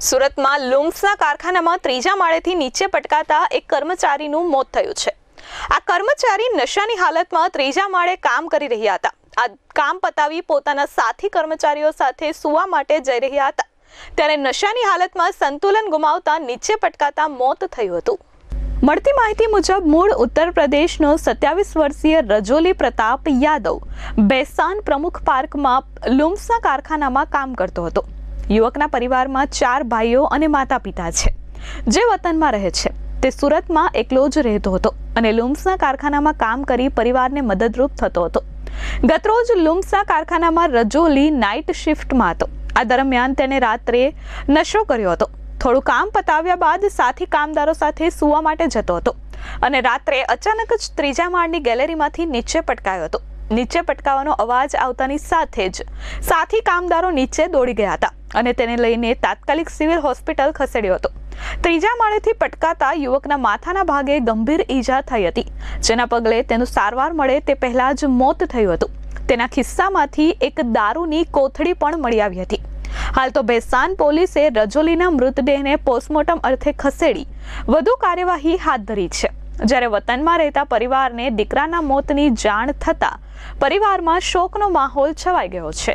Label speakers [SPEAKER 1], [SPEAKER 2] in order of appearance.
[SPEAKER 1] સુરતમાં લુમ્સના કારખાનામાં ત્રીજા માળેથી નીચે પટકાતા એક કર્મચારીનું મોત થયું છે. આ કર્મચારી નશાની હાલતમાં ત્રીજા માળે કામ કરી રહ્યા હતા. આ કામ પતાવી પોતાના સાથી કર્મચારીઓ સાથે સુવા માટે જઈ રહ્યા હતા. ત્યારે નશાની હાલતમાં સંતુલન ગુમાવતા નીચે પટકાતા મોત થયું હતું. મળતી માહિતી મુજબ મૂળ ઉત્તર પ્રદેશનો સત્યાવીસ વર્ષીય રજોલી પ્રતાપ યાદવ, બેસાન પ્રમુખ પાર્કમાં લુમ્સના કારખાનામાં કામ કરતો હતો. યુવકના પરિવારમાં ચાર ભાઈઓ અને માતા પિતા છે. જે વતનમાં રહે છે. તે સુરતમાં એકલો જ રહેતો હતો અને લુમ્સના કારખાનામાં કામ કરી પરિવારને મદદરૂપ થતો હતો. ગતરોજ લુમ્સના કારખાનામાં રજોલી નાઇટ શિફ્ટમાં હતો. આ દરમિયાન તેણે રાત્રે નશો કર્યો હતો. થોડું કામ પતાવ્યા બાદ સાથી કામદારો સાથે સૂવા માટે જતો હતો અને રાત્રે અચાનક જ ત્રીજા માળની ગેલેરીમાંથી નીચે પટકાયો હતો. નીચે પટકાવાનો અવાજ આવતાની સાથે જ સાથી કામદારો નીચે દોડી ગયા હતા. અને તેને લઈને તાત્કાલિક સિવિલ હોસ્પિટલ ખસેડ્યો હતો. ત્રીજા માળેથી પટકાતા યુવકના માથાના ભાગે ગંભીર ઈજા થઈ હતી. જેના પગલે તેનું સારવાર મળે તે પહેલા જ મોત થયું હતું. તેના ખિસ્સામાંથી એક દારૂની કોથળી પણ મળી આવી હતી. હાલ તો બેસાન પોલીસે રજોલીના મૃતદેહને પોસ્ટમોર્ટમ અર્થે ખસેડી વધુ કાર્યવાહી હાથ ધરી છે. જ્યારે વતનમાં રહેતા પરિવારને દીકરાના મોતની જાણ થતાં પરિવારમાં શોકનો માહોલ છવાઈ ગયો છે.